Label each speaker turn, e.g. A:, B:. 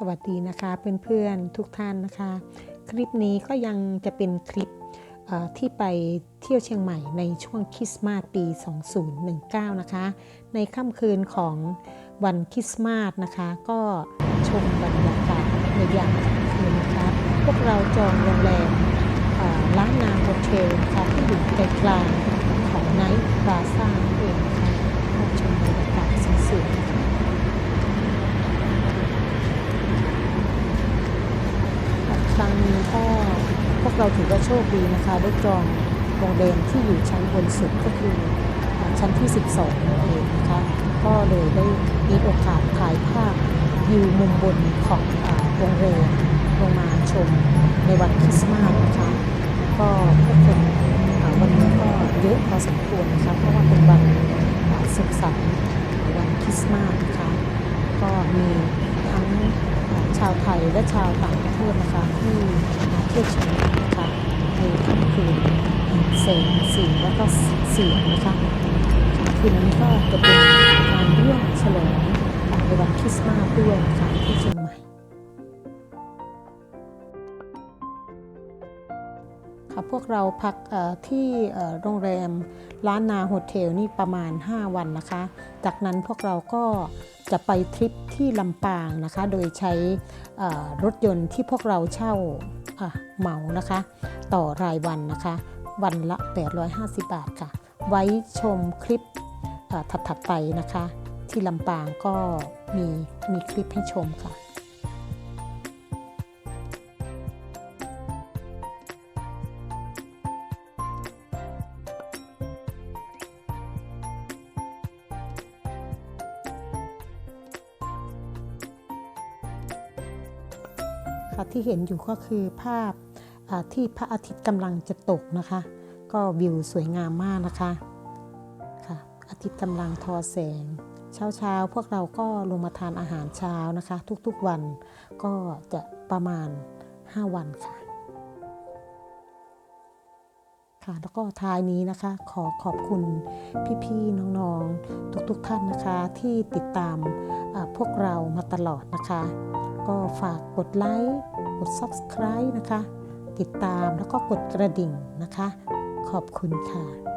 A: สวัสดีนะคะเพื่อนๆทุกท่านนะคะ คลิปนี้ก็ยังจะเป็นคลิปที่ไปเที่ยวเชียงใหม่ในช่วงคริสต์มาสปี 2019 นะคะ ในค่ำคืนของวันคริสต์มาสนะคะ ก็ชมบรรยากาศในยามค่ำคืนนะคะ พวกเราจองโรงแรมล้านนาโฮเทลนะคะที่อยู่ใจกลางของไนท์พลาซ่าเองนะคะก็ชมบรรยากาศสวยๆนะคะ ครั้งนี้ก็พวก เราถือว่าโชคดีนะคะได้จองโรงแรมที่อยู่ชั้นบนสุดก็คือชั้นที่ 12นั่นเองนะคะก็เลยได้มีโอกาสถ่ายภาพวิวมุมบนของโรงแรมลงมาชมในวันคริสต์มาสนะคะก็ผู้คนวันนี้ก็เยอะพอสมควรนะคะเพราะว่าเป็นวันสุขสันต์วันคริสต์มาสนะคะก็มีาวไทยและชาวต่างประเทศนะคะที่มาเที่ยวชมนะคะในค่ำคืนแสงสีและก็เสียงนะคะคืนนี้ก็จะเป็นการร่วมฉลองในวันคริสต์มาสด้วยนะคะที่ ค่ะพวกเราพักที่โรงแรมล้านนาโฮเทลนี่ประมาณ 5 วันนะคะ จากนั้นพวกเราก็จะไปทริปที่ลำปางนะคะ โดยใช้รถยนต์ที่พวกเราเช่าเหมานะคะ ต่อรายวันนะคะ วันละ 850 บาทค่ะ ไว้ชมคลิปถัดๆไปนะคะ ที่ลำปางก็มีมีคลิปให้ชมค่ะ ค่ะที่เห็นอยู่ก็คือภาพที่พระอาทิตย์กำลังจะตกนะคะ ก็วิวสวยงามมากนะคะค่ะอาทิตย์กำลังทอแสง เช้าเช้าพวกเราก็ลงมาทานอาหารเช้านะคะ ทุกๆวันก็จะประมาณ 5 วันค่ะค่ะแล้วก็ท้ายนี้นะคะ ขอขอบคุณพี่ๆน้องๆ ทุกๆท่านนะคะ ที่ติดตามพวกเรามาตลอดนะคะ ก็ฝากกดไลค์ กด Subscribe นะคะ ติดตามแล้วก็กดกระดิ่งนะคะ ขอบคุณค่ะ